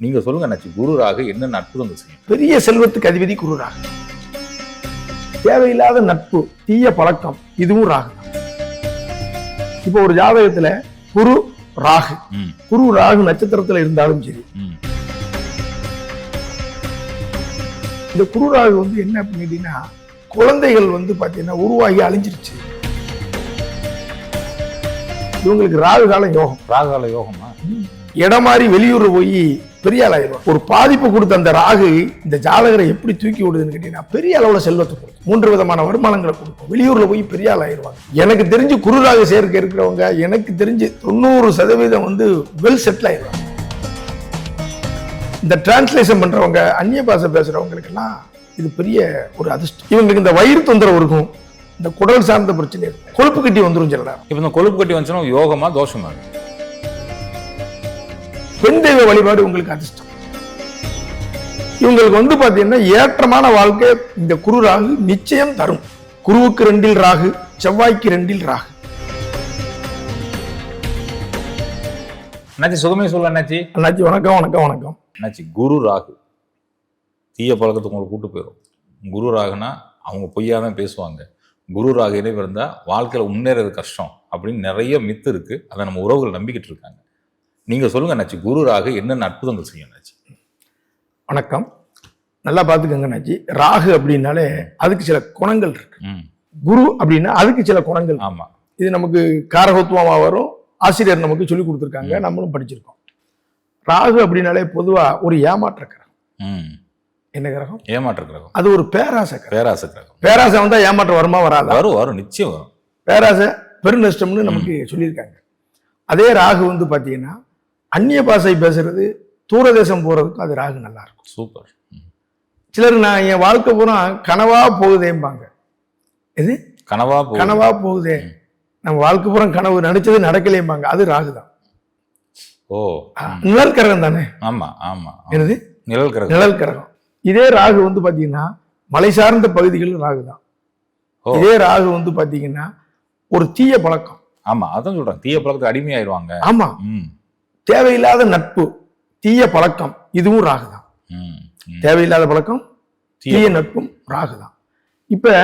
நீங்க சொல்லுங்க அண்ணாச்சி குரு ராகு என்னென்ன அற்புதங்கள் செய்யும்? பெரிய செல்வத்துக்கு அதிபதி குரு ராகு தேவையில்லாத நட்பு தீய பழக்கம் இதுவும் ராகு இப்போ ஒரு ஜாதகத்துல குரு ராகு. குரு ராகு நட்சத்திரத்துல இருந்தாலும் சரி. இந்த குரு ராகு வந்து என்ன அப்படின்னு குழந்தைகள் வந்து பாத்தீங்கன்னா உருவாகி அழிஞ்சிருச்சு. இவங்களுக்கு ராகு காலம் யோகம். ராகுகால யோகமா? இடம் மாறி வெளியூர் போய் பெரிய ஆளாயிரும். ஒரு பாதிப்பு கொடுத்த அந்த ராகு இந்த ஜாதகரை எப்படி தூக்கி விடுதுன்னு கேட்டீங்கன்னா பெரிய அளவுல செல்வத்தை கொடுக்கும். மூன்று விதமான வருமானங்களை கொடுக்கும். வெளியூர்ல போய் பெரிய ஆளாயிருவாங்க. எனக்கு தெரிஞ்சு குரு ராகு சேர்க்க இருக்கிறவங்க எனக்கு தெரிஞ்சு தொண்ணூறு சதவீதம் வந்து வெல் செட்டில் ஆயிடுவாங்க இந்த டிரான்ஸ்லேஷன் பண்றவங்க அந்நிய பாஷை பேசுறவங்களுக்கெல்லாம் இது பெரிய ஒரு அதிர்ஷ்டம். இவங்களுக்கு இந்த வயிறு தொந்தரவு இருக்கும். இந்த குடல் சார்ந்த பிரச்சனை இருக்கும். கொழுப்பு கட்டி வந்துரும் சொல்லலாம் நேரம் இப்ப இந்த கொழுப்பு கட்டி வந்துச்சுன்னா யோகமா தோஷமா இருக்கும். பெண் தெய்வ வழிபாடு உங்களுக்கு அதிர்ஷ்டம். இவங்களுக்கு வந்து பாத்தீங்கன்னா ஏற்றமான வாழ்க்கை இந்த குரு ராகு நிச்சயம் தரும். குருவுக்கு ரெண்டில் ராகு செவ்வாய்க்கு ரெண்டில் ராகு. அண்ணாச்சி சுகமே சொல்ல அண்ணாச்சி. அண்ணாச்சி வணக்கம் வணக்கம் வணக்கம். அண்ணாச்சி குரு ராகு. தீய பழக்கத்துக்கு உங்களை கூட்டு போயிடும் குரு ராகுனா அவங்க பொய்யா தான் பேசுவாங்க. குரு ராகு இணைவு இருந்தால் வாழ்க்கையில் முன்னேறது கஷ்டம் அப்படின்னு நிறைய மித்து இருக்கு. அதை நம்ம உறவுகள் நம்பிக்கிட்டு இருக்காங்க. நீங்க சொல்லுங்க அண்ணாச்சி குரு ராகு என்னென்ன அற்புதங்கள் செய்யும் அண்ணாச்சி? வணக்கம். நல்லா பார்த்துக்கோங்க அண்ணாச்சி. ராகு அப்படின்னாலே அதுக்கு சில குணங்கள் இருக்கு. குரு அப்படின்னா அதுக்கு சில குணங்கள் ஆமா. இது நமக்கு காரகத்துவமா வரும். ஆசிரியர் நமக்கு சொல்லி கொடுத்துருக்காங்க. நம்மளும் படிச்சிருக்கோம். ராகு அப்படின்னாலே பொதுவா ஒரு ஏமாற்ற கிரகம். ம். என்ன கிரகம்? ஏமாற்ற கிரகம். அது ஒரு பேராசை கிரகம். பேராசை கிரகம். பேராசை வந்தா ஏமாற்றம் வருமா வராதா? வரும் வரும். நிச்சயம் வரும். பேராசை பெருநஷ்டம்னு நமக்கு சொல்லியிருக்காங்க. அதே ராகு வந்து பாத்தீங்கன்னா அந்நிய பாஷை பேசுறது தூரதேசம் போறதுக்கும் அது ராகு நல்லா இருக்கும். சூப்பர். சிலர் நான் என் வாழ்க்கை பூரா கனவா போகுதேம்பாங்க. எது? கனவா கனவா போகுதே. நம்ம வாழ்க்கை பூரா கனவு நினைச்சது நடக்கலையேம்பாங்க. அது ராகு தான். ஓ. நிழல் கிரகம் தானே? ஆமா ஆமா. என்னது? நிழல் கிரகம். நிழல் கிரகம். இதே ராகு வந்து பாத்தீங்கன்னா மலை சார்ந்த பகுதிகள் ராகு தான். இதே ராகு வந்து பாத்தீங்கன்னா ஒரு தீய பழக்கம். ஆமா அதான் சொல்றேன். தீய பழக்கத்துக்கு அடிமையாயிருவாங்க. ஆமா. தேவையில்லாத நட்பு தீய பழக்கம் இதுவும் ராகு தான். தேவையில்லாத பழக்கம் தீய நட்பும் ராகு தான் இப்ப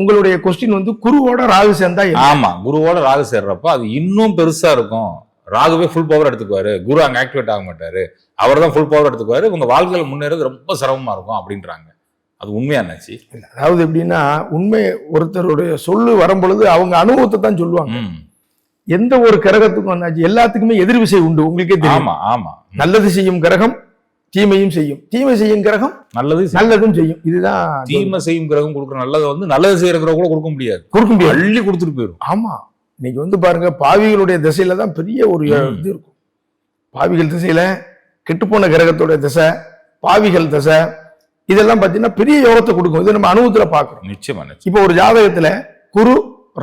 உங்களுடைய கொஸ்டின் வந்து குருவோட ராகு சேர்ந்தா? ஆமா குருவோட ராகு சேர்றப்ப அது இன்னும் பெருசா இருக்கும். ராகுவே ஃபுல் பவர் எடுத்துக்குவாரு. குரு அங்க ஆக்டிவேட் ஆக மாட்டாரு. அவர் தான் ஃபுல் பவர் எடுத்துக்குவாரு. உங்க வாழ்க்கையில முன்னேறது ரொம்ப சிரமமா இருக்கும் அப்படின்றாங்க. அது உண்மையா என்னாச்சு? அதாவது எப்படின்னா உண்மை ஒருத்தருடைய சொல்லு வரும் பொழுது அவங்க அனுபவத்தை தான் சொல்லுவாங்க எந்த ஒரு கிரகத்துக்கும் என்னாச்சு எல்லாத்துக்குமே எதிர் விசை உண்டு உங்களுக்கே தெரியும். ஆமா. நல்லது செய்யும் கிரகம் தீமையும் செய்யும். தீமை செய்யும் கிரகம் நல்லது நல்லதும் செய்யும். இதுதான் தீமை செய்யும் கிரகம் கொடுக்குற நல்லதை வந்து நல்லது செய்யற கிரகம் கூட கொடுக்க முடியாது. கொடுக்க முடியாது. அள்ளி கொடுத்துட்டு போயிடும் ஆமா. இன்னைக்கு வந்து பாருங்க பாவிகளுடைய திசையில தான் பெரிய ஒரு. இது இருக்கும். பாவிகள் திசையில கெட்டுப்போன கிரகத்தோட திசை பாவிகள் திசை இதெல்லாம் பார்த்தீங்கன்னா பெரிய யோகத்தை கொடுக்கும். இது நம்ம அனுபவத்துல பார்க்கிறோம் நிச்சயமா. இப்போ ஒரு ஜாதகத்துல குரு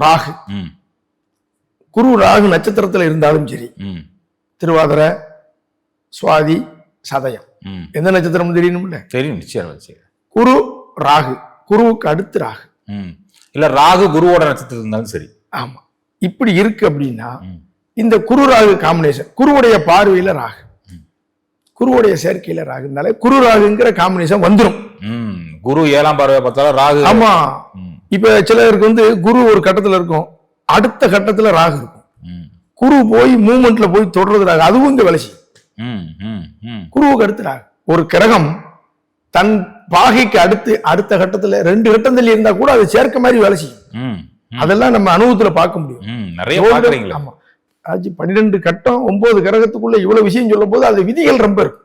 ராகு. ம். குரு ராகு நட்சத்திரத்துல இருந்தாலும் சரி ம். திருவாதிரை சுவாதி சதயம். ம். எந்த நட்சத்திரம் தெரியணும்ல தெரியும் நிச்சயம் குரு ராகு. குருவுக்கு அடுத்து ராகு. ம். இல்ல ராகு குருவோட நட்சத்திரம் இருந்தாலும் சரி. ஆமா. இப்படி இருக்கு அப்படின்னா இந்த குரு ராகு காம்பினேஷன் குருவுடைய பார்வையில ராகு. குருவுடைய சேர்க்கையில ராகு. இருந்தாலே குரு ராகுங்கிற காம்பினேஷன் வந்துடும் ம். குரு ஏழாம் பார்வை பார்த்தாலும் ராகு. ஆமா. இப்ப சிலருக்கு வந்து குரு ஒரு கட்டத்துல இருக்கும். அடுத்த கட்டத்துல ராகு இருக்கும். குரு போய் மூமெண்ட்ல போய் தொடர்றது ராகு. அதுவும் இங்க வேலை செய்யும். குருவுக்கு அடுத்து ராகு. ஒரு கிரகம் தன் பாகைக்கு அடுத்து அடுத்த கட்டத்துல ரெண்டு கட்டம் தள்ளி இருந்தா கூட அது சேர்க்க மாதிரி வேலை செய்யும். ம் ம், அதெல்லாம் நம்ம அனுபவத்துல பார்க்க முடியும். நிறைய ஆமா. ஆச்சு பன்னிரெண்டு கட்டம் ஒன்பது கிரகத்துக்குள்ள இவ்வளவு விஷயம் சொல்லும் போது அது விதிகள் ரொம்ப இருக்கு.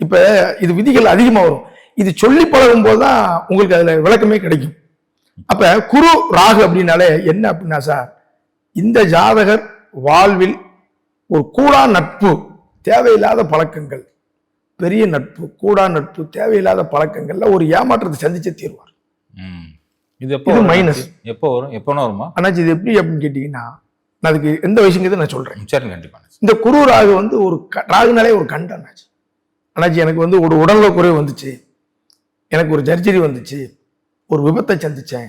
இப்ப இது விதிகள் அதிகமா வரும். இது சொல்லி பழகும் போதுதான் உங்களுக்கு அதுல விளக்கமே கிடைக்கும். அப்ப குரு ராகு அப்படின்னாலே என்ன அப்படின்னா சார் இந்த ஜாதகர் வாழ்வில் ஒரு கூடா நட்பு தேவையில்லாத பழக்கங்கள் பெரிய நட்பு கூடா நட்பு தேவையில்லாத பழக்கங்கள்ல ஒரு ஏமாற்றத்தை சந்திச்சே தீர்வார். இது எப்போ minus. எப்போ வரும்? எப்போனா வருமா? ஆனாச்சு இது எப்படி அப்படின்னு கேட்டீங்கன்னா நான் அதுக்கு எந்த விஷயங்கிறது நான் சொல்றேன். சரி கண்டிப்பா. இந்த குரு ராகு வந்து ஒரு ராகுனாலே ஒரு கண்டம் ஆச்சு. அண்ணாச்சி எனக்கு வந்து ஒரு உடல்நல குறைவு வந்துச்சு. எனக்கு ஒரு சர்ஜரி வந்துச்சு. ஒரு விபத்தை சந்திச்சேன்.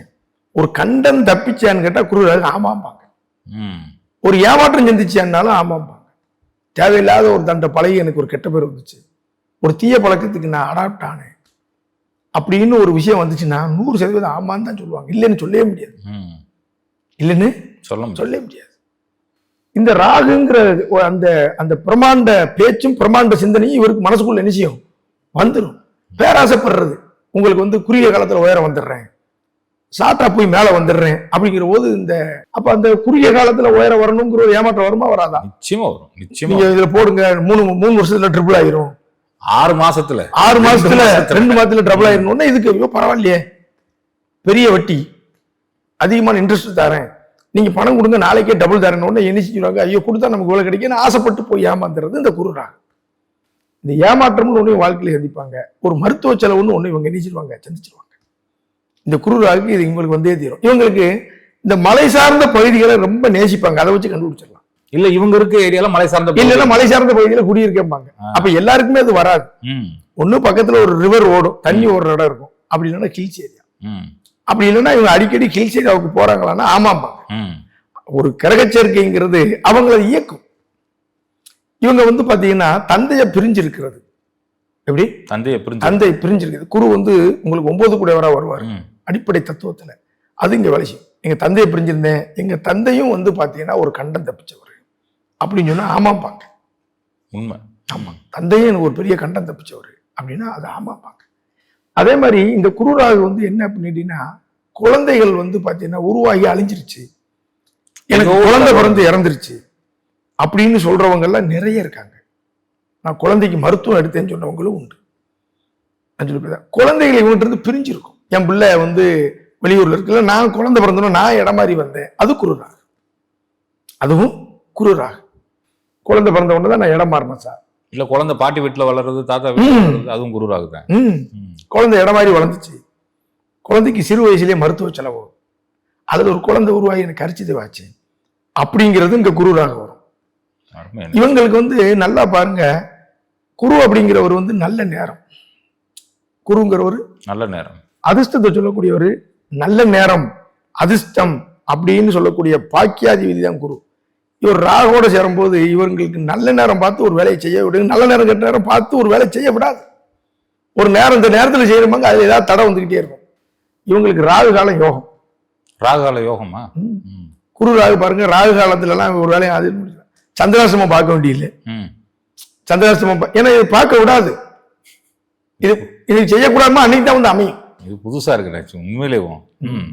ஒரு கண்டம் தப்பிச்சேன்னு கேட்டா குரு ராகு ஆமாம்பாங்க. ம். ஒரு ஏமாற்றம் சந்திச்சேன்னாலும் ஆமாம்பாங்க. தேவையில்லாத ஒரு தண்டை பழகி எனக்கு ஒரு கெட்ட பேர் வந்துச்சு. ஒரு தீய பழக்கத்துக்கு நான் அடாப்ட் ஆனேன். அப்படின்னு ஒரு விஷயம் வந்துச்சுன்னா நூறு சதவீதம் ஆமான்னு தான் சொல்லுவாங்க. இல்லைன்னு சொல்லவே முடியாது. ம். இல்லைன்னு சொல்ல சொல்லவே முடியாது. இந்த ராகுங்கிற அந்த அந்த பிரமாண்ட பேச்சும் பிரமாண்ட சிந்தனையும் இவருக்கு மனசுக்குள்ள செய்யும்? வந்துடும் பேராசைப்படுறது. உங்களுக்கு வந்து குறுகிய காலத்துல உயர வந்துடுறேன். சாட்டா போய் மேல வந்துடுறேன் அப்படிங்கிற போது இந்த அப்ப அந்த குறுகிய காலத்துல உயர வரணுங்கிற ஒரு ஏமாற்றம் வருமா வராதா? நிச்சயமா வரும் நிச்சயமா இதுல போடுங்க மூணு மூணு வருஷத்துல ட்ரிபிள் ஆயிரும். ஆறு மாசத்துல. ஆறு மாசத்துல. ரெண்டு மாசத்துல டபுள் ஆயிரும்னா இதுக்கு ஐயோ பரவாயில்லையே. பெரிய வட்டி அதிகமான இன்ட்ரெஸ்ட் தரேன். நீங்க பணம் கொடுங்க நாளைக்கே டபுள் தரேன் உடனே என்ன செஞ்சுருவாங்க ஐயோ கொடுத்தா நமக்கு இவ்வளவு கிடைக்குன்னு ஆசைப்பட்டு போய் ஏமாந்துறது இந்த குருராக இந்த ஏமாற்றம்னு ஒண்ணு இவங்க வாழ்க்கையில சந்திப்பாங்க. ஒரு மருத்துவ செலவுன்னு ஒண்ணு இவங்க நினைச்சிருவாங்க சந்திச்சிருவாங்க. இந்த குருராகுக்கு இது இவங்களுக்கு வந்தே தீரும். இவங்களுக்கு இந்த மலை சார்ந்த பகுதிகளை ரொம்ப நேசிப்பாங்க. அதை வச்சு கண்டுபிடிச்சிடலாம். இல்ல இவங்க இருக்க ஏரியால மலை சார்ந்த இல்லைன்னா மலை சார்ந்த பகுதியில குடியிருக்கேம்பாங்க. அப்ப எல்லாருக்குமே அது வராது. ஒண்ணு பக்கத்துல ஒரு ரிவர் ஓடும் தண்ணி ஓடுற இடம் இருக்கும். அப்படி இல்லைன்னா ஹில்ஸ் ஏரியா அப்படி இல்லைன்னா இவங்க அடிக்கடி ஹில்ஸ் ஏரியாவுக்கு போறாங்களான்னா ஆமாம்பாங்க. ஒரு கிரகச்சேர்க்கைங்கிறது அவங்கள இயக்கும். இவங்க வந்து பாத்தீங்கன்னா தந்தையை பிரிஞ்சிருக்கிறது. எப்படி? தந்தையை புரிஞ்சு தந்தை பிரிஞ்சிருக்குது குரு வந்து உங்களுக்கு ஒன்பது கூடையவரா வருவார். ம். அடிப்படை தத்துவத்துல. அது இங்க வேலை செய்யும். எங்க தந்தையை பிரிஞ்சிருந்தேன். எங்க தந்தையும் வந்து பாத்தீங்கன்னா ஒரு கண்டம் தப்பிச்சவர். அப்படின்னு சொன்னா ஆமாம்பாங்க உண்மை. ஆமா. தந்தையும் எனக்கு ஒரு பெரிய கண்டம் தப்பிச்சவர் அப்படின்னா அது ஆமாப்பாங்க அதே மாதிரி இந்த குருராகு வந்து என்ன பண்ணிட்டீங்கன்னா குழந்தைகள் வந்து பாத்தீங்கன்னா உருவாகி அழிஞ்சிருச்சு. எனக்கு குழந்தை பிறந்து இறந்துருச்சு. அப்படின்னு சொல்றவங்க எல்லாம் நிறைய இருக்காங்க. நான் குழந்தைக்கு மருத்துவம் எடுத்தேன்னு சொன்னவங்களும் உண்டு. நான் சொல்லி குழந்தைகள் இவங்ககிட்ட இருந்து பிரிஞ்சிருக்கும். என் பிள்ளை வந்து வெளியூர்ல இருக்குல்ல நான் குழந்தை பிறந்தனும் நான் இடம் மாதிரி வந்தேன். அது குருராகு. அதுவும் குருராகு. குழந்தை பிறந்த உடனே தான் நான் இடம் மாறினேன் சார். இல்ல குழந்தை பாட்டி வீட்டுல வளர்றது தாத்தா வீட்டுல அதுவும் குருராகு தான். குழந்தை இடம் மாதிரி வளர்ந்துச்சு. குழந்தைக்கு சிறு வயசுலயே மருத்துவ செலவு. அதுல ஒரு குழந்தை உருவாகி எனக்கு அரிச்சதை வாச்சு அப்படிங்கிறது இங்க குருராக வரும். இவங்களுக்கு வந்து நல்லா பாருங்க குரு அப்படிங்கிறவர் வந்து நல்ல நேரம். குருங்கிறவர் நல்ல நேரம். அதிர்ஷ்டத்தை சொல்லக்கூடியவர் நல்ல நேரம் அதிர்ஷ்டம் அப்படின்னு சொல்லக்கூடிய பாக்கியாதிபதி தான் குரு. இவர் ராகோட சேரும்போது இவங்களுக்கு நல்ல நேரம் பார்த்து ஒரு வேலையை செய்ய விடுங்க நல்ல நேரம் கெட்ட நேரம் பார்த்து ஒரு வேலையை செய்ய விடாது. ஒரு நேரம் இந்த நேரத்தில் செய்யறவங்க அதுல ஏதாவது தடை வந்துகிட்டே இருக்கும். இவங்களுக்கு ராகு காலம் யோகம். ராகால யோகமா? ம். ம். குரு ராகு பாருங்க ராகு காலத்துல எல்லாம் ஒரு வேலையை அது சந்திராசிரமம் பார்க்க வேண்டியதில்லை ம். சந்திராசிரமம் ஏன்னா இது பார்க்க விடாது. இது இது செய்யக்கூடாதுமா? அன்னைக்கு தான் வந்து அமையும். இது புதுசா இருக்கு நினைச்சு உண்மையிலேயும் ம்.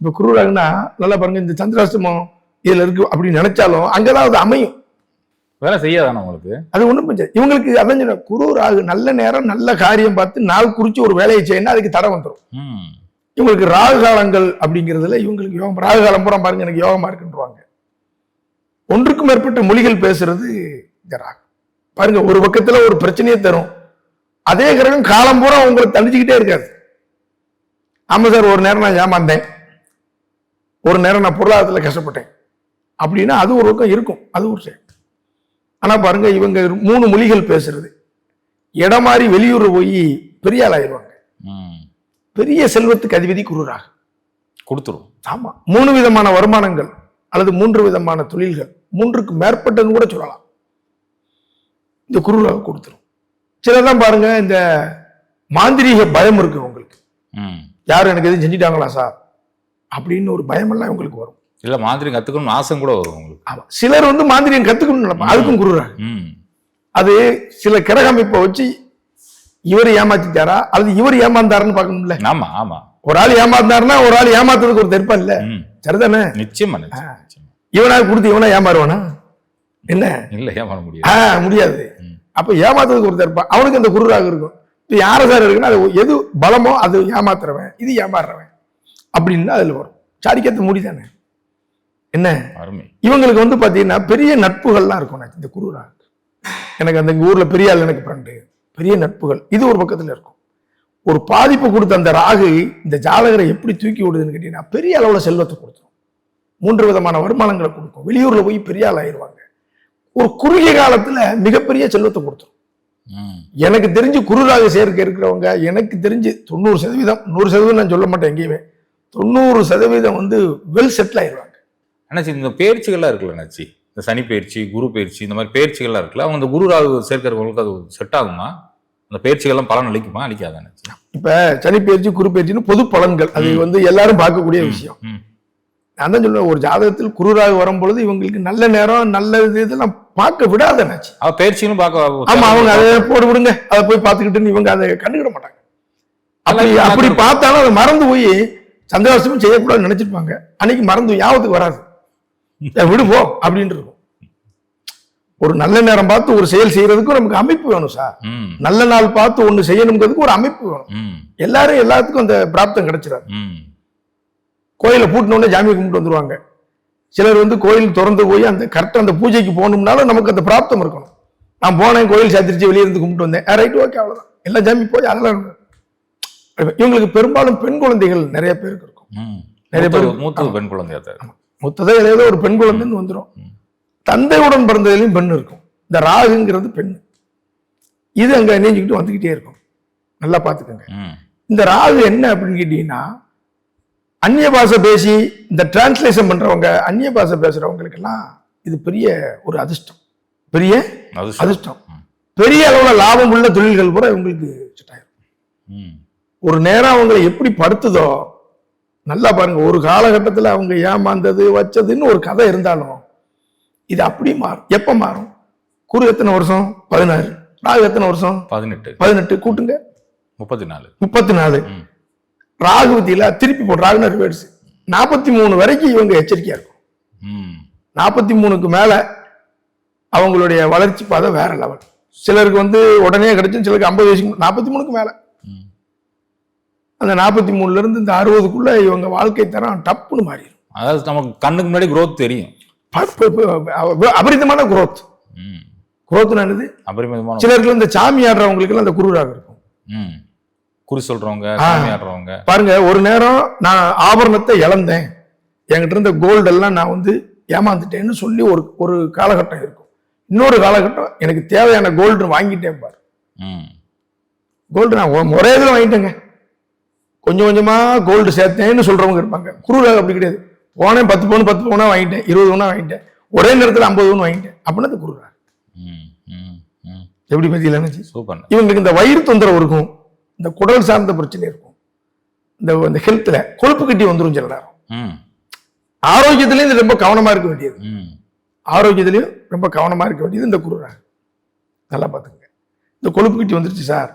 இப்ப குரு ராகுனா நல்லா பாருங்க இந்த சந்திராசிரமம் இதுல இருக்கு அப்படின்னு நினைச்சாலும் அங்கதான் அது அமையும். வேலை செய்யாதானே உங்களுக்கு? அது ஒண்ணும் பிரச்சனை. இவங்களுக்கு அதான் சொன்னேன், குரு ராகு நல்ல நேரம் நல்ல காரியம் பார்த்து நாள் குறிச்சு ஒரு வேலையை செய்யணும் அதுக்கு தடை வந்துடும் ம். இவங்களுக்கு ராகு காலங்கள் அப்படிங்கிறதுல இவங்களுக்கு யோகம் ராகு காலம் பூரா பாருங்க எனக்கு யோகமா இருக்குன்றாங்க ஒன்றுக்கும் மேற்பட்ட மொழிகள் பேசுறது இந்த பாருங்க ஒரு பக்கத்துல ஒரு பிரச்சனையை தரும். அதே கிரகம் காலம் பூரா உங்களை தண்டிச்சுக்கிட்டே இருக்காது. ஆமா சார் ஒரு நேரம் நான் ஏமாந்தேன். ஒரு நேரம் நான் பொருளாதாரத்துல கஷ்டப்பட்டேன். அப்படின்னா அது ஒரு பக்கம் இருக்கும். அது ஒரு செயல் ஆனா பாருங்க இவங்க மூணு மொழிகள் பேசுறது. இடம் மாறி வெளியூர் போய் பெரிய ஆள் ஆயிடுவாங்க. ம். பெரிய செல்வத்துக்கு அதிபதி குருராக கொடுத்துரும். ஆமா மூணு விதமான வருமானங்கள். அல்லது மூன்று விதமான தொழில்கள் மூன்றுக்கு மேற்பட்டதுன்னு கூட சொல்லலாம். இந்த குருராக கொடுத்துரும். சிலதான் பாருங்க இந்த மாந்திரீக பயம் இருக்கு உங்களுக்கு ம். யாரும் எனக்கு எதுவும் செஞ்சிட்டாங்களா சார்? அப்படின்னு ஒரு பயமெல்லாம் உங்களுக்கு வரும். இல்ல மாதிரி கத்துக்கணும்னு ஆசை கூட வரும் உங்களுக்கு. ஆமா. சிலர் வந்து மாந்திரியம் கத்துக்கணும்னு நினைப்பாங்க அதுக்கும் ம். அது சில கிரக அமைப்பை வச்சு இவர் ஏமாத்திட்டாரா? அல்லது இவர் ஏமாந்தாருன்னு பார்க்கணும்ல? ஆமா ஆமா. ஒரு ஆள் ஏமாந்தாருன்னா ஒரு ஆள் ஏமாத்துறதுக்கு ஒரு தெற்பம் இல்ல. சரிதானே? நிச்சயமா நிச்சயமா நிச்சயமா. இவனா கொடுத்து இவனா ஏமாறுவானா? என்ன? இல்ல ஏமாற முடியாது. ஆ முடியாது. அப்ப ஏமாத்துறதுக்கு ஒரு தரப்பா அவனுக்கு அந்த குருராக இருக்கும். இப்ப யார சார் இருக்குன்னா அது எது பலமோ அது ஏமாத்துறவன் இது ஏமாறுறவன். அப்படின்னு அதுல வரும். சாடிக்கத்து முடிதானே என்ன? அருமை. இவங்களுக்கு வந்து பாத்தீங்கன்னா பெரிய நட்புகள்லாம் இருக்கும் எனக்கு இந்த குருராக எனக்கு அந்த எங்க ஊர்ல பெரிய ஆள் எனக்கு ஃப்ரெண்டு பெரிய நட்புகள். இது ஒரு பக்கத்துல இருக்கும். ஒரு பாதிப்பு கொடுத்த அந்த ராகு இந்த ஜாதகரை எப்படி தூக்கி விடுதுன்னு கேட்டீங்கன்னா பெரிய அளவுல செல்வத்தை கொடுத்துரும். மூன்று விதமான வருமானங்களை கொடுக்கும். வெளியூர்ல போய் பெரிய ஆள் ஆயிடுவாங்க ஒரு குறுகிய காலத்துல மிகப்பெரிய செல்வத்தை கொடுத்துரும். எனக்கு தெரிஞ்சு குருராக சேர்க்கை இருக்கிறவங்க எனக்கு தெரிஞ்சு தொண்ணூறு சதவீதம் நூறு சதவீதம் நான் சொல்ல மாட்டேன் எங்கேயுமே தொண்ணூறு சதவீதம் வந்து வெல் செட்டில் ஆயிடுவாங்க அண்ணாச்சி இந்த பயிற்சிகள்லாம் இருக்குல்ல அண்ணாச்சி இந்த சனி பயிற்சி குரு பயிற்சி இந்த மாதிரி பயிற்சிகள்லாம் இருக்குல்ல அவங்க இந்த குரு ராகு சேர்க்கிறவங்களுக்கு அது செட் ஆகுமா? அந்த பயிற்சிகள்லாம் பலன் அளிக்குமா? அளிக்காதானே? இப்ப சனி பயிற்சி குரு பயிற்சின்னு பொது பலன்கள். அது. வந்து எல்லாரும் பார்க்கக்கூடிய விஷயம். நான் தான் சொல்லுவேன் ஒரு ஜாதகத்தில் குருராக வரும் பொழுது இவங்களுக்கு நல்ல நேரம் நல்ல இது இதெல்லாம் பார்க்க விடாதனாச்சு அவ பயிற்சிகளும் பார்க்க ஆமா அவங்க அதை போட்டு விடுங்க. அதை போய் பார்த்துக்கிட்டுன்னு இவங்க அதை கண்டுக்கிட மாட்டாங்க. அப்படி அப்படி. பார்த்தாலும் அதை மறந்து போய் சந்திராசிரமம் செய்யக்கூடாதுன்னு நினைச்சிருப்பாங்க. அன்னைக்கு மறந்து ஞாபகத்துக்கு வராது. ஏய், விடு போ அப்படின்னு இருக்கும். ஒரு நல்ல நேரம் பார்த்து ஒரு செயல் செய்யறதுக்கும் நமக்கு அமைப்பு வேணும் சார். நல்ல நாள் பார்த்து ஒண்ணு செய்யணுங்கிறதுக்கு ஒரு அமைப்பு வேணும். எல்லாரும் எல்லாத்துக்கும் அந்த பிராப்தம் கிடைச்சிடாது. கோயிலை பூட்டின உடனே ஜாமி கும்பிட்டு வந்துருவாங்க. சிலர் வந்து கோயில் திறந்து போய் அந்த கரெக்டாக அந்த பூஜைக்கு போகணும்னாலும் நமக்கு அந்த பிராப்தம் இருக்கணும். நான் போனேன் கோயில் சாத்திரிச்சு வெளியே இருந்து கும்பிட்டு வந்தேன். ரைட் ஓகே அவ்வளவுதான். எல்லா ஜாமி போய் அதெல்லாம். இவங்களுக்கு பெரும்பாலும் பெண் குழந்தைகள் நிறைய பேருக்கு இருக்கும். நிறைய பேர் மூத்தது- மூத்தது பெண் குழந்தையா. மொத்ததே ஏதோ ஒரு பெண் குழந்தைன்னு வந்துடும். தந்தையுடன் பிறந்ததுலையும் பெண் இருக்கும். இந்த ராகுங்கிறது பெண். இது அங்க நீஞ்சிக்கிட்டு வந்துக்கிட்டே இருக்கும். நல்லா பார்த்துக்கோங்க. இந்த ராகு என்ன அப்படின்னு கேட்டீங்கன்னா அந்நிய பாஷை பேசி இந்த டிரான்ஸ்லேஷன் பண்றவங்க அந்நிய பாஷை பேசுறவங்களுக்கெல்லாம் இது பெரிய ஒரு அதிர்ஷ்டம். பெரிய. அதிர்ஷ்டம். பெரிய அளவுல லாபம் உள்ள தொழில்கள் கூட இவங்களுக்கு செட் ஆயிரும். ஒரு நேரம் அவங்களை எப்படி படுத்துதோ நல்லா பாருங்க ஒரு காலகட்டத்துல அவங்க ஏமாந்தது வச்சதுன்னு ஒரு கதை இருந்தாலும் இது அப்படி மாறும். எப்ப மாறும்? குரு எத்தனை வருஷம்? பதினாறு. ராகு எத்தனை வருஷம்? பதினெட்டு. பதினெட்டு. கூட்டுங்க. முப்பத்தி நாலு முப்பத்தி நாலு. ராகு வித்தியில திருப்பி போட்டு ராகுன ரிவர்ஸ் நாற்பத்தி மூணு வரைக்கும் இவங்க எச்சரிக்கையா இருக்கும். நாற்பத்தி மூணுக்கு மேல அவங்களுடைய வளர்ச்சி பாதை வேற லெவல் சிலருக்கு வந்து உடனே கிடைச்சும் சிலருக்கு ஐம்பது வயசுக்கு நாற்பத்தி மூணுக்கு மேல. அந்த நாற்பத்தி மூணுல இருந்து இந்த அறுபதுக்குள்ள இவங்க வாழ்க்கை தரம் டப்புன்னு மாறிடும். அதாவது நமக்கு கண்ணுக்கு முன்னாடி growth தெரியும். அபரிதமான ம். Growth என்னது? அபரிமிதமான சிலருக்கு இந்த சாமி ஆடுறவங்களுக்கு அந்த குருராக இருக்கும். ம். குறி சொல்றவங்க ஆடுறவங்க. பாருங்க ஒரு நேரம் நான் ஆபரணத்தை இழந்தேன். என்கிட்ட இருந்த கோல்டு எல்லாம் நான் வந்து ஏமாந்துட்டேன்னு சொல்லி ஒரு ஒரு காலகட்டம் இருக்கும். இன்னொரு காலகட்டம் எனக்கு தேவையான கோல்டு வாங்கிட்டேன் பாரு. ம். கோல்டு நான் ஒரே இதில் வாங்கிட்டேங்க. கொஞ்சம் கொஞ்சமா கோல்டு சேர்த்தேன்னு சொல்றவங்க இருப்பாங்க. குருராக அப்படி கிடையாது. போனேன் பத்து பவுன் பத்து பவுனா வாங்கிட்டேன் இருபது பவுனா வாங்கிட்டேன். ஒரே நேரத்தில் ஐம்பது பவுன் வாங்கிட்டேன். அப்படின்னா அது குருராக ம் ம் ம். எப்படி பத்தியில் சூப்பர். இவங்களுக்கு இந்த வயிறு தொந்தரவு இருக்கும் இந்த குடல் சார்ந்த பிரச்சனை இருக்கும். இந்த இந்த ஹெல்த்ல கொழுப்பு கட்டி வந்துரும் சில நேரம் ம். ஆரோக்கியத்திலையும் இது ரொம்ப கவனமா இருக்க வேண்டியது. ம். ஆரோக்கியத்திலையும் ரொம்ப கவனமா இருக்க வேண்டியது இந்த குருராக நல்லா பார்த்துங்க இந்த கொழுப்பு கட்டி வந்துருச்சு சார்.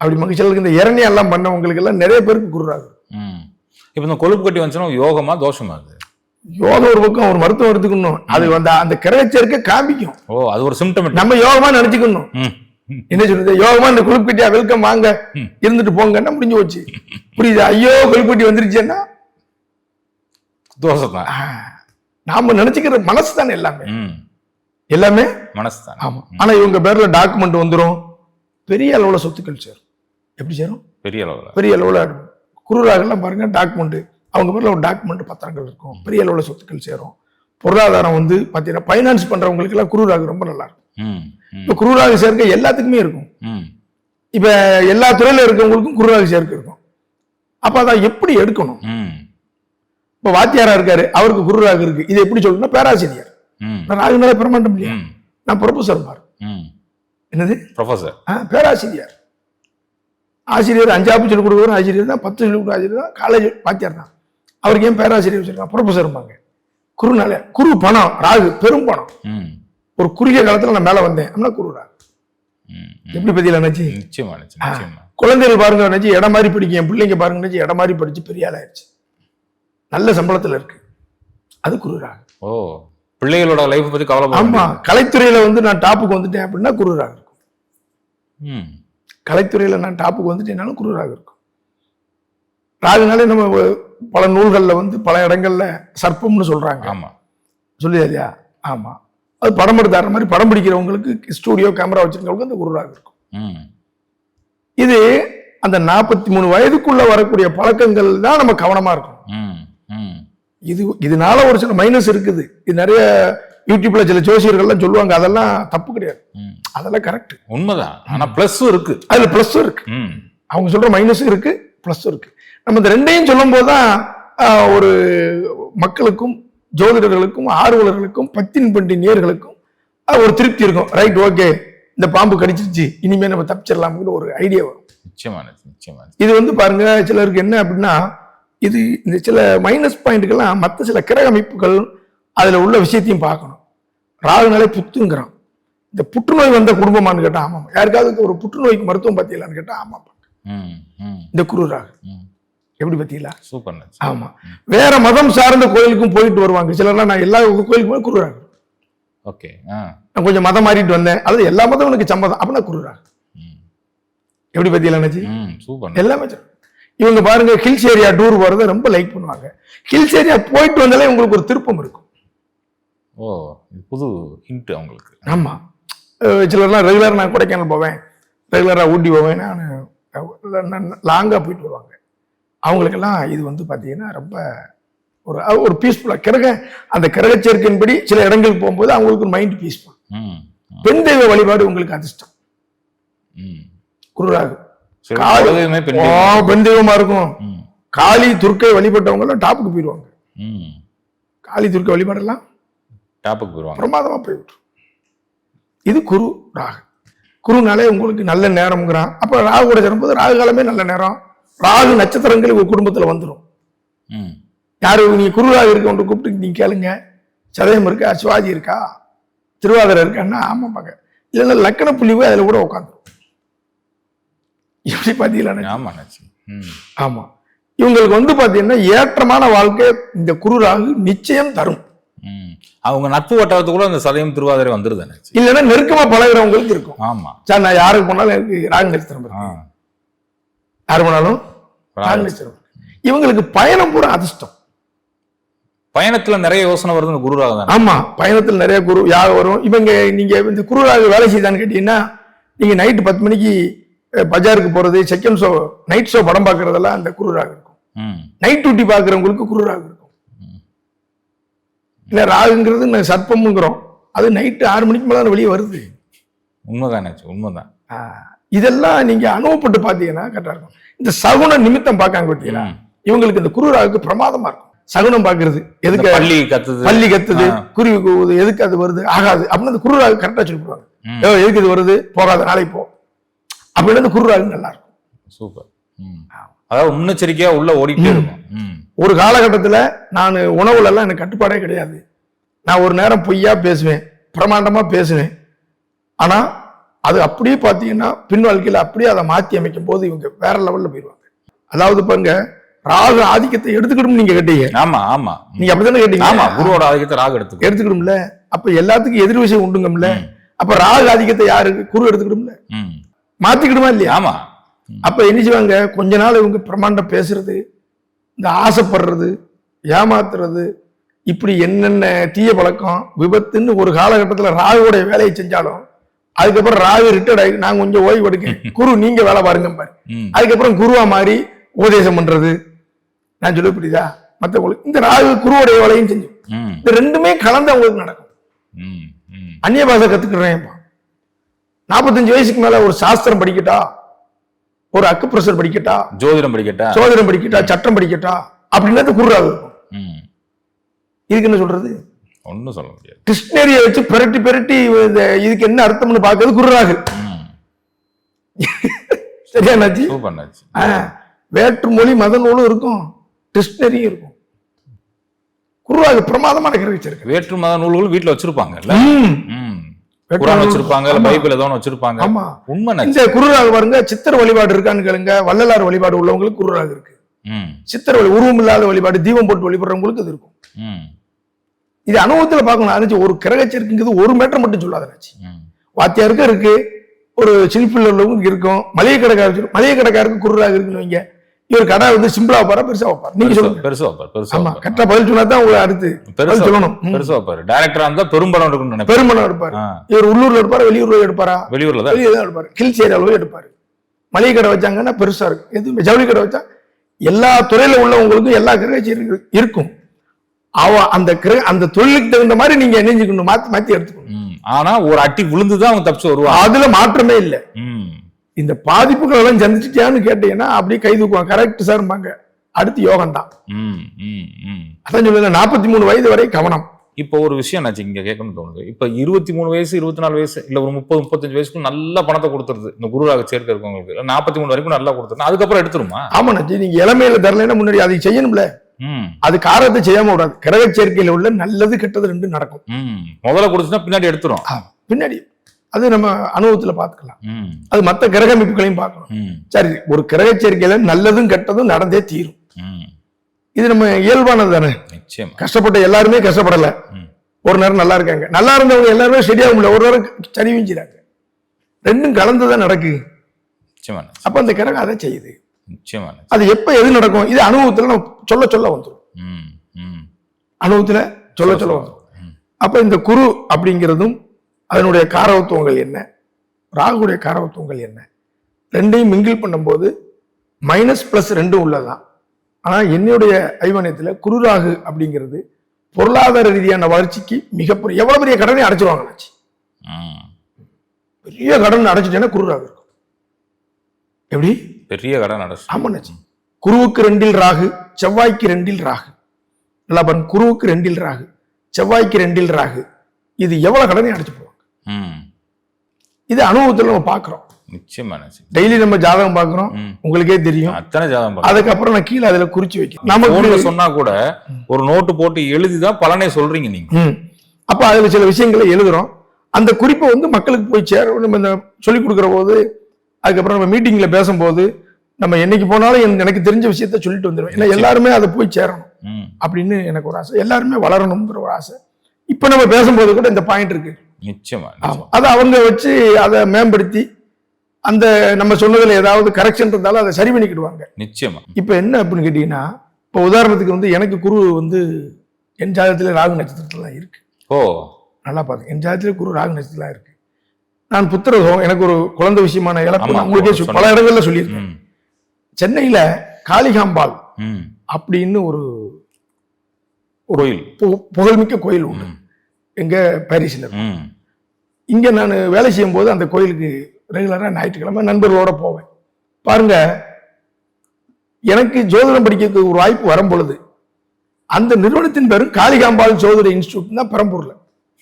அப்படி மகிழ்ச்சிகளுக்கு இந்த இறநி எல்லாம் பண்ணவங்களுக்கு எல்லாம் நிறைய பேருக்கு குருராக ம். இப்போ இந்த கொழுப்பு கட்டி வந்துச்சுன்னா யோகமா தோஷமா அது? யோகா ஒரு பக்கம் ஒரு மருத்துவம் எடுத்துக்கணும். அது வந்து அந்த கிரகச்சேர்க்கை காமிக்கும். ஓ அது ஒரு சிம்டம் நம்ம யோகமா நினைச்சுக்கணும். என்ன சொல்றது? யோகமா இந்த கொழுப்பு கட்டியா வெல்கம் வாங்க. இருந்துட்டு போங்கன்னா முடிஞ்சு போச்சு. புரியுது? ஐயோ கொழுப்பு கட்டி வந்துருச்சுன்னா? தோஷம் தான் நாம நினைச்சுக்கிற மனசு தானே எல்லாமே. எல்லாமே? மனசு தான். ஆமா. ஆனா இவங்க பேர்ல டாக்குமெண்ட் வந்துரும். பெரிய அளவுல சொத்துக்கள் சேரும். எப்படி சேரும்? பெரிய அளவில். பெரிய அளவுல குருராகெல்லாம் பாருங்க டாக்குமெண்ட் அவங்க பேர்ல ஒரு டாக்குமெண்ட் பத்திரங்கள் இருக்கும். பெரிய அளவுல சொத்துக்கள் சேரும். பொருளாதாரம் வந்து பாத்தீங்கன்னா ஃபைனான்ஸ் பண்றவங்களுக்கு எல்லாம் குருராக ரொம்ப நல்லா இருக்கும் இப்ப குருராக சேர்க்க எல்லாத்துக்குமே இருக்கும். ம். இப்ப எல்லா துறையில இருக்கவங்களுக்கும் குருராக சேர்க்க இருக்கும். அப்ப அதான் எப்படி எடுக்கணும்? ம். இப்ப வாத்தியாரா இருக்காரு அவருக்கு குருராக இருக்கு. இது எப்படி சொல்லணும்னா பேராசிரியர். ம். நான் ராகுனால பெறமாட்டோம் இல்லையா? நான் ப்ரொஃபசர் பாரு. ம். என்னது? ப்ரொஃபஸர் ஆ, பேராசிரியர். ஆசிரியர் அஞ்சாப்பு சொல்லிக் கொடுக்குற ஆசிரியர் தான் பத்து சொல்லிக் கொடுக்குற ஆசிரியர் தான் காலேஜ் வாத்தியார் தான். அவருக்கு ஏன் பேராசிரியர் வச்சிருக்காங்க? ப்ரொஃபஸர்பாங்க குருனால குரு பணம் ராகு பெரும் பணம். ம். ஒரு குறுகிய காலத்துல நான் மேல வந்தேன். அப்படின்னா குரு ராகு. ம் ம். எப்படி பத்தியில நினைச்சு குழந்தைகள் பாருங்க நினைச்சு இடம் மாதிரி படிக்க என் பிள்ளைங்க பாருங்க நினைச்சு இடம் மாதிரி படிச்சு பெரிய ஆளாயிருச்சு. நல்ல சம்பளத்துல இருக்கு. அது குரு ராகு. ஓ பிள்ளைகளோட லைஃப் பத்தி கவலைப்பட ஆமா கலைத்துறையில வந்து நான் டாப்புக்கு வந்துட்டேன் அப்படின்னா குரு ராகு இருக்கும். ம். கலைத்துறையில நான் டாப்புக்கு வந்துட்டேனாலும் குரு ராகு இருக்கும். ராகுனாலே நம்ம பல நூல்கள்ல வந்து பல இடங்கள்ல சர்ப்பம்னு சொல்றாங்க. ஆமா. சொல்லியா இல்லையா? ஆமா. அது படம் எடுத்தாடுற மாதிரி படம் பிடிக்கிறவங்களுக்கு ஸ்டூடியோ கேமரா வச்சிருக்கவங்களுக்கு அந்த குரு ராகு இருக்கும். ம். இது அந்த நாற்பத்தி மூணு வயதுக்குள்ள வரக்கூடிய பழக்கங்கள் தான் நம்ம கவனமா இருக்கணும். ம் ம். இது இதனால ஒரு சில மைனஸ் இருக்குது. இது நிறைய யூடியூப்ல சில ஜோசியர்கள்லாம் சொல்லுவாங்க அதெல்லாம் தப்பு கிடையாது. அதெல்லாம் கரெக்ட் உண்மைதான். ஆனா பிளஸும் இருக்கு. அதுல பிளஸும் இருக்கு. அவங்க சொல்ற மைனஸும் இருக்கு பிளஸும் இருக்கு. நம்ம இந்த ரெண்டையும் சொல்லும் போதுதான் ஒரு மக்களுக்கும் ஜோதிடர்களுக்கும் ஆர்வலர்களுக்கும் பத்தின் பண்டி நேர்களுக்கும் ஒரு திருப்தி இருக்கும். ரைட் ஓகே இந்த பாம்பு கடிச்சிருச்சு இனிமே நம்ம தப்பிச்சிடலாம்னு ஒரு ஐடியா வரும். நிச்சயமானது நிச்சயமானது இது வந்து பாருங்க சிலருக்கு என்ன அப்படின்னா இது இந்த சில மைனஸ் பாயிண்ட்டுக்கெல்லாம் மற்ற சில கிரக அமைப்புகள் அதுல உள்ள விஷயத்தையும் பார்க்கணும். ராகுனாலே புத்துங்கிறான். இந்த புற்றுநோய் வந்த குடும்பமான்னு கேட்டா ஆமாம். யாருக்காவது ஒரு புற்றுநோய்க்கு மருத்துவம் பார்த்தீங்களான்னு கேட்டா ஆமாம். ம் ம். இந்த குரு ராகு ம். எப்படி பார்த்தீங்களா சூப்பர் நச்சு ஆமா. வேற மதம் சார்ந்த கோயிலுக்கும் போயிட்டு வருவாங்க. சிலர்லாம் நான் எல்லா கோயிலுக்குமே குரு ராகு ஓகே நான் கொஞ்சம் மதம் மாறிட்டு வந்தேன். அதாவது எல்லா மதம் எனக்கு சம்மதம். அப்படின்னா குரு ராகு ம். எப்படி பார்த்தீங்களா சூப்பர் எல்லாமே. இவங்க பாருங்க ஹில்ஸ் ஏரியா டூர் போறதை ரொம்ப லைக் பண்ணுவாங்க. ஹில்ஸ் ஏரியா போயிட்டு வந்தாலே உங்களுக்கு ஒரு திருப்பம் இருக்கும். ஓ புது ஹிண்ட் அவங்களுக்கு. ஆமா. அஹ் சிலர்லாம் ரெகுலராக நான் கொடைக்கானல் போவேன். ரெகுலராக ஊட்டி போவேன். நான் லாங்காக போயிட்டு வருவாங்க. அவங்களுக்கெல்லாம் இது வந்து பார்த்தீங்கன்னா ரொம்ப ஒரு ஒரு பீஸ்ஃபுல்லாக கிரக அந்த கிரக சேர்க்கையின்படி சில இடங்களுக்கு போகும்போது அவங்களுக்கு ஒரு மைண்ட் பீஸ்ஃபுல் ம் பெண் தெய்வ வழிபாடு உங்களுக்கு அதிர்ஷ்டம். ம். குருராகு. சரி காளி- உலகமே பெண் ஓ, பெண் தெய்வமா இருக்கும். காளி துர்க்கை வழிபட்டவங்க டாப்புக்கு போயிடுவாங்க. ம். காளி துர்க்கை வழிபாடெல்லாம் டாப்புக்கு போயிடுவாங்க. பிரமாதமா போய்விட்டு இது குரு ராகு. குருனாலே உங்களுக்கு நல்ல நேரம்ங்கிறான். அப்ப ராகு கூட சேரும்போது ராகு காலமே நல்ல நேரம். ராகு நட்சத்திரங்கள் உங்க குடும்பத்துல வந்துடும் ம். யாரு நீங்க குரு ராகு இருக்க ஒன்று கூப்பிட்டு நீங்க கேளுங்க. சதயம் இருக்கா? சிவாஜி இருக்கா? திருவாதிரை இருக்கான்னா ஆமாப்பாங்க இல்லைன்னா லக்கண புள்ளிவு அதுல கூட உட்காந்துரும் எப்படி பார்த்தீங்களா ஆமா நச்சு ம். ஆமா. இவங்களுக்கு வந்து பாத்தீங்கன்னா ஏற்றமான வாழ்க்கை இந்த குரு ராகு நிச்சயம் தரும். ம். அவங்க நட்பு வட்டாரத்துக்குள்ள அந்த சதயம் திருவாதிரை வந்துருது இல்லைன்னா நெருக்கமா பழகுறவங்களுக்கு இருக்கும். ஆமா. சார் நான் யாருக்கு போனாலும் எனக்கு ராகு நட்சத்திரம் யாரு போனாலும் ராகு ராகு. நட்சத்திரம். இவங்களுக்கு பயணம் பூரா அதிர்ஷ்டம். பயணத்துல நிறைய யோசனை வருது குருராக தானே. ஆமா பயணத்துல நிறைய குரு யாக வரும். இவங்க நீங்க இந்த குரு ராகு வேலை செய்தான்னு கேட்டீங்கன்னா நீங்க நைட்டு பத்து மணிக்கு பஜாருக்கு போறது செகண்ட் ஷோ நைட் ஷோ படம் பார்க்கறதெல்லாம் அந்த குரு ராகு இருக்கும் நைட் டியூட்டி பார்க்குறவங்களுக்கு குரு ராகு இருக்கும். இல்ல ராகுங்கிறது நான் சர்ப்பம்ங்கிறோம். அது நைட்டு ஆறு மணிக்கு மேல வெளியே வருது. உண்மைதான் உண்மைதான். இதெல்லாம் நீங்க அனுபவப்பட்டு பார்த்தீங்கன்னா கரெக்டா இருக்கும். இந்த சகுன நிமித்தம் பார்க்காங்க பார்த்தீங்களா. இவங்களுக்கு இந்த குரு ராகுக்கு பிரமாதமா இருக்கும். சகுனம் பார்க்கிறது. எதுக்கு? பள்ளி கத்துது. பள்ளி கத்துது. குருவி கூவுது எதுக்கு அது வருது? ஆகாது. அப்படின்னு அந்த குரு ராகு கரெக்டா சொல்லிடுவாங்க எதுக்கு இது வருது? போகாத நாளைக்கு போ. அப்படின்னு அந்த குரு ராகு நல்லா இருக்கும். சூப்பர். அதாவது முன்னெச்சரிக்கையா உள்ள ஓடிட்டே இருக்கும். ஒரு காலகட்டத்துல நான் உணவுல எல்லாம் எனக்கு கட்டுப்பாடே கிடையாது. நான் ஒரு நேரம் பொய்யா பேசுவேன் பிரமாண்டமா பேசுவேன். ஆனா அது அப்படியே பார்த்தீங்கன்னா பின் வாழ்க்கையில அப்படியே அதை மாத்தி அமைக்கும் போது இவங்க வேற லெவல்ல போயிடுவாங்க அதாவது பாருங்க ராகு ஆதிக்கத்தை எடுத்துக்கிடும் நீங்க கேட்டீங்க. ஆமா ஆமா. நீங்க அப்படித்தானே கேட்டீங்க? ஆமா குருவோட ஆதிக்கத்தை ராகு எடுத்துக்கோ எடுத்துக்கிடும்ல. அப்ப எல்லாத்துக்கும் எதிர் விஷயம் உண்டுங்கம்ல. அப்ப ராகு ஆதிக்கத்தை யாருக்கு? குரு எடுத்துக்கிடும்ல. ம். மாத்திக்கிடுமா இல்லையா? ஆமா. அப்ப என்ன செய்வாங்க கொஞ்ச நாள் இவங்க பிரமாண்டம் பேசுறது இந்த ஆசைப்படுறது ஏமாத்துறது இப்படி என்னென்ன தீய பழக்கம் விபத்துன்னு ஒரு காலகட்டத்தில் ராகுவோடைய வேலையை செஞ்சாலும் அதுக்கப்புறம் ராகு ரிட்டையர்ட் ஆகி நான் கொஞ்சம் ஓய்வு எடுக்கேன். குரு நீங்க வேலை பாருங்க பாரு அதுக்கப்புறம் குருவா மாறி உபதேசம் பண்றது. நான் சொல்ல புரியுதா? மற்றவங்களுக்கு இந்த ராகு குருவோடைய வேலையும் செஞ்சு இந்த ரெண்டுமே கலந்து அவங்களுக்கு நடக்கும். அந்நிய பாஷை கத்துக்கிறேன் நாற்பத்தஞ்சு வயசுக்கு மேல ஒரு சாஸ்திரம் படிக்கட்டா? ஒரு அக்குப்ரெஷர் படிக்கட்டா? ஜோதிடம் படிக்கட்டா? சோதனம் படிக்கட்டா? சட்டம் படிக்கட்டா? அப்படின்னா குருராகு இருக்கும் ம். இதுக்கு என்ன சொல்றது? ஒன்றும் சொல்ல முடியாது. டிக்ஷனரியை வச்சு பெரட்டி பெரட்டி இந்த இதுக்கு என்ன அர்த்தம்னு பார்க்கறது குருராகு ம். சரியா நாச்சி சூப்பர் நச்சு ஆ, வேற்று மொழி மத நூலும் இருக்கும். டிக்ஷனரியும் இருக்கும். குருராகு பிரமாதமான கிரகிச்சிருக்கு. வேற்று மத நூல்களும் வீட்டுல வச்சிருப்பாங்கல்ல? ம். ம். வேற்று குரான் வச்சிருப்பாங்க இல்ல. பைபிள் ஏதோ வச்சிருப்பாங்க. ஆமா. உண்மை இந்த குருராகு பாருங்க சித்தர் வழிபாடு இருக்கான்னு கேளுங்க வள்ளலார் வழிபாடு உள்ளவங்களுக்கு குருராகு இருக்கு. சித்தர் வழி உருவம் இல்லாத வழிபாடு தீபம் போட்டு வழிபடுறவங்களுக்கு இது இருக்கும். இது அனுபவத்துல பார்க்கணும். அனுச்சு ஒரு கிரகச்சிருக்குங்கிறது ஒரு மீட்டர் மட்டும் சொல்லாதனாச்சு ம். வாத்தியாருக்கு இருக்கு ஒரு சில்பில் உள்ளவங்களுக்கு இருக்கும் மளிகை கடைக்காரருக்கு மளிகை கடைக்காரருக்கு குருராக இருக்குன்னு வைங்க. இவர் கடை வந்து சிம்பிளா வைப்பாரா பெருசா வைப்பார்? நீங்க சொல்லுங்க. பெருசா வைப்பார் பெருசா ஆமா. கரெக்டா பதில் சொன்னா தான் உங்களை அடுத்து பெருசா சொல்லணும். பெருசா வைப்பாரு. டைரக்டரா இருந்தா பெரும்படம் இருக்கும்னு நினைப்பேன் பெருமளம் எடுப்பாரு. இவர் உள்ளூர்ல எடுப்பாரா வெளியூர்ல எடுப்பாரா? வெளியூர்ல தான் வெளியே தான் எடுப்பாரு. ஹில்ஸ் ஏரியாவில் எடுப்பாரு. மளிகை கடை வச்சாங்கன்னா பெருசா இருக்கும். எது ஜவுளி கடை வச்சா எல்லா துறையில உள்ளவங்களுக்கும் எல்லா கிரகச்சியும் இருக்கும். அவ அந்த அந்த தொழிலுக்கு தகுந்த மாதிரி நீங்க நினைஞ்சுக்கணும் மாத்தி மாத்தி எடுத்துக்கணும். ஆனா ஒரு அட்டி விழுந்துதான் அவங்க தப்பிச்சு வருவாங்க அதுல மாற்றமே இல்லை. இந்த பாதிப்புகள் எல்லாம் சந்திச்சிட்டியான்னு கேட்டீங்கன்னா அப்படியே கை தூக்குவாங்க. கரெக்ட் சார்பாங்க அடுத்து யோகம் தான் அதான் சொல்லுங்க நாற்பத்தி மூணு வயது வரை கவனம். இப்போ ஒரு விஷயம் என்னாச்சு இங்க கேட்கணும்னு தோணுது. இப்போ இருபத்தி மூணு வயசு இருபத்தி நாலு வயசு இல்ல ஒரு முப்பது முப்பத்தஞ்சு வயசுக்கு நல்ல பணத்தை கொடுத்துருது. இந்த குருராக சேர்க்க இருக்கவங்களுக்கு. இல்ல நாற்பத்தி மூணு வரைக்கும் நல்லா கொடுத்துருது. அதுக்கப்புறம் எடுத்துருமா? ஆமாண்ணாச்சி நீங்க இளமையில தரலைன்னா முன்னாடி அதை செய்யணும்ல. அது காரத்தை செய்யாம விடாது. கிரக சேர்க்கையில உள்ள நல்லது கெட்டது ரெண்டு நடக்கும். ம். முதல்ல கொடுத்துட்டா பின்னாடி எடுத்துரும். பின்னாடி. அது நம்ம அனுபவத்துல பாத்துக்கலாம் ம். அது மத்த கிரக அமைப்புகளையும் பார்க்கணும் சரி ஒரு கிரக சேர்க்கையில நல்லதும் கெட்டதும் நடந்தே தீரும். இது நம்ம இயல்பானது தானே? கஷ்டப்பட்ட எல்லாருமே கஷ்டப்படல. ஒரு நேரம் நல்லா இருக்காங்க. நல்லா இருந்தவங்க எல்லாருமே சரியாக முடியல. ஒரு நேரம் சரிவிஞ்சிறாங்க ரெண்டும் கலந்துதான் நடக்குது நிச்சயமா அப்ப அந்த கிரகம் அதை செய்யுது. அது எப்ப எது நடக்கும்? இது அனுபவத்துல நம்ம சொல்ல சொல்ல வந்துடும் அனுபவத்துல சொல்ல சொல்ல வந்துடும். அப்ப இந்த குரு அப்படிங்கிறதும் அதனுடைய காரவத்துவங்கள் என்ன? ராகுடைய காரவத்துவங்கள் என்ன? ரெண்டையும் மிங்கிள் பண்ணும்போது மைனஸ் பிளஸ் ரெண்டும் உள்ளதுதான். ஆனா என்னுடைய ஐவனியத்துல குரு ராகு அப்படிங்கிறது பொருளாதார ரீதியான வளர்ச்சிக்கு மிகப்பெரிய எவ்வளவு பெரிய கடனை அடைச்சிருவாங்க அண்ணாச்சி. ம். பெரிய கடன் அடைச்சிட்டேன்னா குரு ராகு இருக்கும். எப்படி? பெரிய கடன் அடைச்சு. ஆமாண்ணாச்சி குருவுக்கு ரெண்டில் ராகு செவ்வாய்க்கு ரெண்டில் ராகு. பாருங்க குருவுக்கு ரெண்டில் ராகு செவ்வாய்க்கு ரெண்டில் ராகு. இது எவ்வளவு கடனை அடைச்சு போவாங்க ம் இது அனுபவத்துல நம்ம பாக்குறோம் நிச்சயமா நிச்சயம். டெய்லி நம்ம ஜாதகம் பாக்குறோம் ம். உங்களுக்கே தெரியும். அத்தனை ஜாதகம். அதுக்கப்புறம் நான் கீழே அதுல குறிச்சு வைக்கிறேன். நமக்கு சொன்னா கூட ஒரு நோட்டு போட்டு எழுதிதான் பலனை சொல்றீங்க நீங்க. அப்ப அதுல சில விஷயங்களை எழுதுறோம். அந்த குறிப்பை வந்து மக்களுக்கு போய் சேர நம்ம இந்த சொல்லிக் கொடுக்குற போது அதுக்கப்புறம் நம்ம மீட்டிங்ல பேசும்போது நம்ம என்னைக்கு போனாலும் எனக்கு- தெரிஞ்ச விஷயத்த சொல்லிட்டு வந்துடுவேன் ஏன்னா எல்லாருமே அதை போய் சேரணும். அப்படின்னு எனக்கு ஒரு ஆசை. எல்லாருமே வளரணுங்கிற ஒரு ஆசை. இப்ப நம்ம பேசும்போது கூட இந்த பாயிண்ட் இருக்கு. நிச்சயமா. அதை அவங்க வச்சு அதை மேம்படுத்தி அந்த நம்ம சொன்னதுல ஏதாவது கரெக்ஷன் இருந்தாலும் அதை சரி பண்ணிக்கிடுவாங்க. நிச்சயமா. இப்ப என்ன அப்படின்னு கேட்டீங்கன்னா இப்போ உதாரணத்துக்கு வந்து எனக்கு குரு வந்து என் ஜாதகத்துல ராகு நட்சத்திரத்துலாம் இருக்கு. ஓ. நல்லா பாருங்க. என் ஜாதகத்துல குரு ராகு நட்சத்திரம்லாம் இருக்கு. நான் புத்திரகம் எனக்கு ஒரு குழந்தை விஷயமான இழப்பு நான் உங்களுக்கே பல. இடங்கள்ல சொல்லியிருக்கேன். சென்னையில காளிகாம்பாள் ம். அப்படின்னு ஒரு கோயில். புகழ்மிக்க கோயில் உண்டு. எங்க பாரிஸ்ல இங்க நான் வேலை செய்யும் போது அந்த கோயிலுக்கு ரெகுலரா ஞாயிற்றுக்கிழமை நண்பர்களோட போவேன். பாருங்க எனக்கு ஜோதிடம் படிக்கிறதுக்கு ஒரு வாய்ப்பு வரும் பொழுது அந்த நிறுவனத்தின் பேரும் காளிகாம்பாள் ஜோதிட இன்ஸ்டியூட் தான் பெரம்பூர்ல.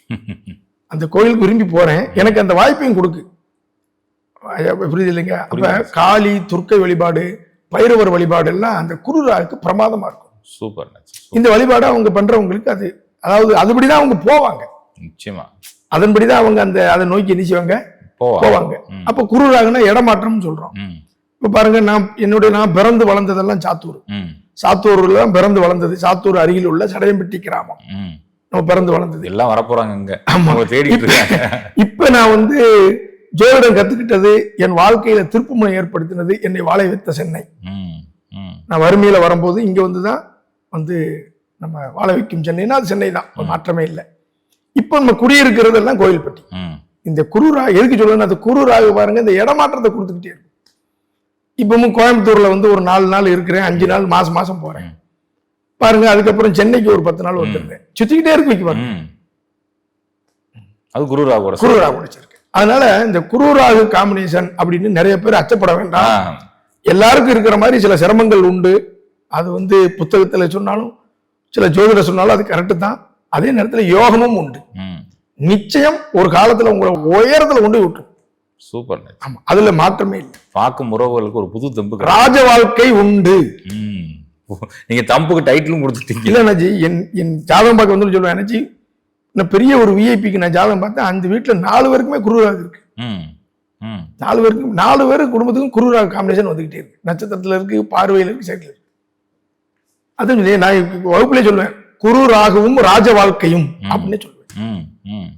அந்த கோயிலுக்கு விரும்பி போறேன். எனக்கு அந்த வாய்ப்பையும் கொடுக்கு. புரியுது இல்லைங்க? அப்ப. காளி துர்க்கை வழிபாடு பைரவர் வழிபாடு எல்லாம் அந்த குருராவுக்கு பிரமாதமா இருக்கும். சூப்பர். இந்த வழிபாடு அவங்க பண்றவங்களுக்கு அது அதாவது அதுபடிதான் அவங்க போவாங்க. நிச்சயமா. அதன்படிதான் அவங்க அந்த அதை நோக்கி போவா போவாங்க. அப்ப குருராகனா இடமாற்றம்னு சொல்றோம். இப்ப பாருங்க நான் என்னுடைய நான் பிறந்து வளர்ந்ததெல்லாம் சாத்தூர். சாத்தூர்ல தான் பிறந்து வளர்ந்தது. சாத்தூர் அருகில் உள்ள சடையம்பட்டி கிராமம். நம்ம பிறந்து வளர்ந்தது. எல்லாம் வரப்போறாங்க இங்க. ஆமா. இருக்காங்க. இப்ப நான் வந்து ஜோதிடம் கத்துக்கிட்டது என் வாழ்க்கையில திருப்புமுனை ஏற்படுத்தினது என்னை வாழ வைத்த சென்னை. நான் வறுமையில வரும்போது இங்க வந்து தான் வந்து நம்ம வாழ வைக்கும் சென்னைன்னா அது சென்னை தான். மாற்றமே இல்லை. இப்போ நம்ம குடியிருக்கிறதெல்லாம் கோயில்பட்டி. இந்த குருரா எதுக்கு சொல்லணும் அந்த குருராக பாருங்க இந்த இடமாற்றத்தை கொடுத்துக்கிட்டே இருக்கும். இப்பவும் கோயம்புத்தூர்ல வந்து ஒரு நாலு நாள் இருக்கிறேன் அஞ்சு நாள் மாசம் மாசம் போறேன். பாருங்க அதுக்கப்புறம் சென்னைக்கு ஒரு பத்து நாள் வந்துருந்தேன் சுத்திக்கிட்டே இருக்கு வைக்க பாருங்க. அது குரு ராகோட குருராக முடிச்சிருக்கு அதனால இந்த குருராகு காம்பினேஷன் அப்படின்னு நிறைய பேர் அச்சப்பட வேண்டாம். எல்லாருக்கும் இருக்கிற மாதிரி சில சிரமங்கள் உண்டு. அது வந்து புத்தகத்துல சொன்னாலும் சில ஜோதிட சொன்னாலும் அது கரெக்டு தான். அதே நேரத்துல யோகமும் உண்டு. நிச்சயம் ஒரு காலத்துல உங்களை உயரத்துல கொண்டு விட்டுரும். சூப்பர் ஆமா அதுல மாற்றமே இல்லை. பார்க்கும் உறவுகளுக்கு ஒரு புது தெம்பு. ராஜ வாழ்க்கை உண்டு. ம். நீங்க தம்புக்கு டைட்டிலும் கொடுத்துட்டீங்க. இல்ல அண்ணாஜி என் என் ஜாதகம் பார்க்க வந்து சொல்லுவேன் அண்ணாஜி நான் பெரிய ஒரு விஐபிக்கு நான் ஜாதகம் பார்த்தேன் அந்த வீட்டுல நாலு பேருக்குமே குருராக இருக்கு. நாலு பேருக்கு நாலு பேர் குடும்பத்துக்கும் குருராக காம்பினேஷன் வந்துகிட்டே இருக்கு. நட்சத்திரத்துல இருக்கு பார்வையில இருக்கு சைட்ல இருக்கு. இல்லையே, நான் வகுப்புலயே சொல்லுவேன் குரு ராகுவும் ராஜ வாழ்க்கையும் அப்படின்னு சொல்லுவேன் ம் ம்.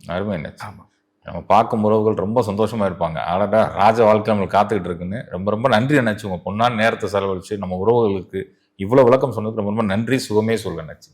அருமை என்ன ஆமா. நம்ம பார்க்கும் உறவுகள் ரொம்ப சந்தோஷமா இருப்பாங்க. அடடா ராஜ வாழ்க்கை நம்மளுக்கு காத்துக்கிட்டு இருக்குன்னு. ரொம்ப ரொம்ப நன்றி அண்ணாச்சி. உங்க பொண்ணான நேரத்தை செலவழிச்சு நம்ம உறவுகளுக்கு இவ்வளவு விளக்கம் சொன்னதுக்கு ரொம்ப ரொம்ப நன்றி. சுகமே சொல்லுங்க அண்ணாச்சி.